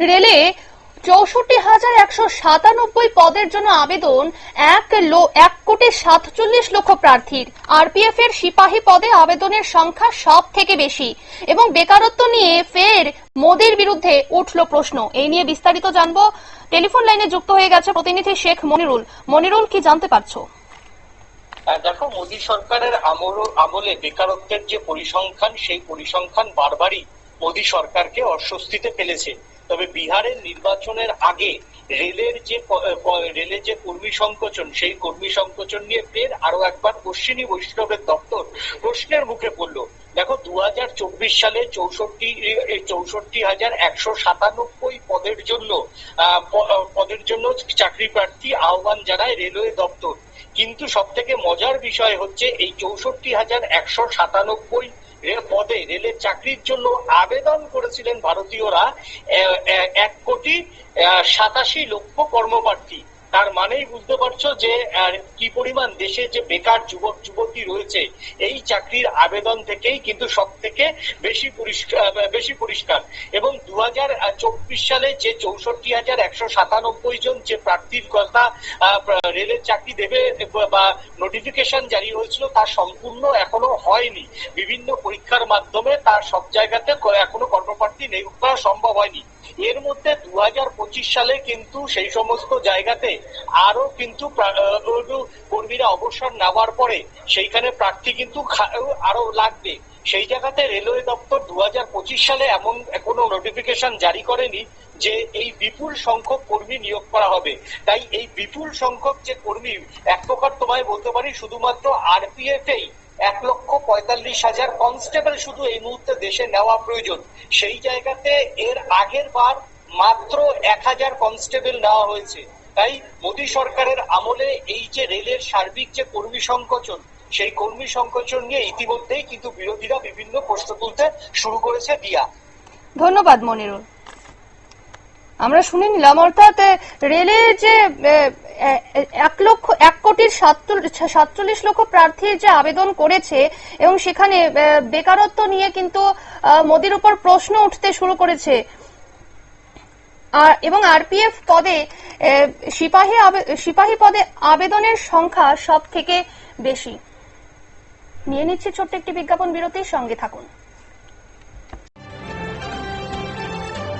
রেলে চৌষট্টি হাজার একশো সাতানব্বই পদের জন্য আবেদন এক এক কোটি সাতচল্লিশ লক্ষ প্রার্থীর। আরপিএফ এর সিপাহী পদে আবেদনের সংখ্যা সব থেকে বেশি এবং বেকারত্ব নিয়ে ফের মোদির বিরুদ্ধে উঠল প্রশ্ন। এই নিয়ে বিস্তারিত জানব। টেলিফোন লাইনে যুক্ত হয়ে গেছে প্রতিনিধি শেখ মনিরুল। মনিরুল কি জানতে পারছ? আহ, দেখো মোদী সরকারের আমলে বেকারত্বের যে পরিসংখ্যান সেই পরিসংখ্যান বারবারই মোদী সরকারকে অস্বস্তিতে ফেলেছে। তবে বিহারের নির্বাচনের আগে রেলের যে রেলের যে কর্মী সংকোচন, সেই কর্মী সংকোচন নিয়ে ফের আরও একবার অশ্বিনী বৈষ্ণবের দপ্তর প্রশ্নের মুখে পড়ল। দেখো দু হাজার চব্বিশ সালে চৌষট্টি চৌষট্টি হাজার একশো সাতানব্বই পদের জন্য পদের জন্য চাকরি প্রার্থী আহ্বান জানায় রেলওয়ে দপ্তর। কিন্তু সব থেকে মজার বিষয় হচ্ছে এই চৌষট্টি হাজার একশো সাতানব্বই পদে রেলের চাকরির জন্য আবেদন করেছিলেন ভারতীয়রা এক কোটি সাতাশি লক্ষ কর্মপ্রার্থী। তার মানেই বুঝতে পারছ যে কি পরিমাণ দেশে যে বেকার যুবক, যুবতী রয়েছে, এই চাকরির আবেদন থেকেই কিন্তু সব থেকে বেশি পরিষ্কার বেশি পরিষ্কার। এবং দু সালে যে চৌষট্টি হাজার একশো সাতানব্বই জন যে প্রার্থীর কথা রেলের চাকরি দেবে বা নোটিফিকেশন জারি হয়েছিল, তা সম্পূর্ণ এখনও হয়নি। বিভিন্ন পরীক্ষার মাধ্যমে তার সব জায়গাতে এখনও নিয়োগ করা সম্ভব হয়নি। এর মধ্যে দু সালে কিন্তু সেই সমস্ত জায়গাতে আরও কিন্তু কর্মীরা অবসর নেওয়ার পরে সেইখানে প্রার্থী কিন্তু আরও লাগবে। সেই জায়গাতে রেলওয়ে দপ্তর দু হাজার পঁচিশ সালে এমন কোনো নোটিফিকেশন জারি করেনি যে এই বিপুল সংখ্যক কর্মী নিয়োগ করা হবে। তাই এই বিপুল সংখ্যক যে কর্মী, এক প্রকার তোমায় বলতে পারি, শুধুমাত্র আরপিএফ এই এক লক্ষ পঁয়তাল্লিশ হাজার কনস্টেবল শুধু এই মুহূর্তে দেশে নেওয়া প্রয়োজন। সেই জায়গাতে এর আগের বার মাত্র এক হাজার কনস্টেবল নেওয়া হয়েছে। তাই মোদী সরকারের আমলে এই যে রেলের সার্বিক যে কর্মী সংকোচন, সেই কর্মী সংকোচন নিয়ে ইতিমধ্যেই কিন্তু বিরোধীরা বিভিন্ন প্রশ্ন তুলতে শুরু করেছে দিয়া ধন্যবাদ মনিরুল। আমরা শুনে নিলাম, অর্থাৎ রেলের যে এক লক্ষ, এক কোটির সাতচল্লিশ লক্ষ প্রার্থী যে আবেদন করেছে এবং সেখানে বেকারত্ব নিয়ে কিন্তু মোদির উপর প্রশ্ন উঠতে শুরু করেছে। আর, এবং আরপিএফ পদে সিপাহী সিপাহী পদে আবেদনের সংখ্যা সব থেকে বেশি। নিয়ে নিচ্ছে ছোট্ট একটি বিজ্ঞাপন, বিরতির সঙ্গে থাকুন।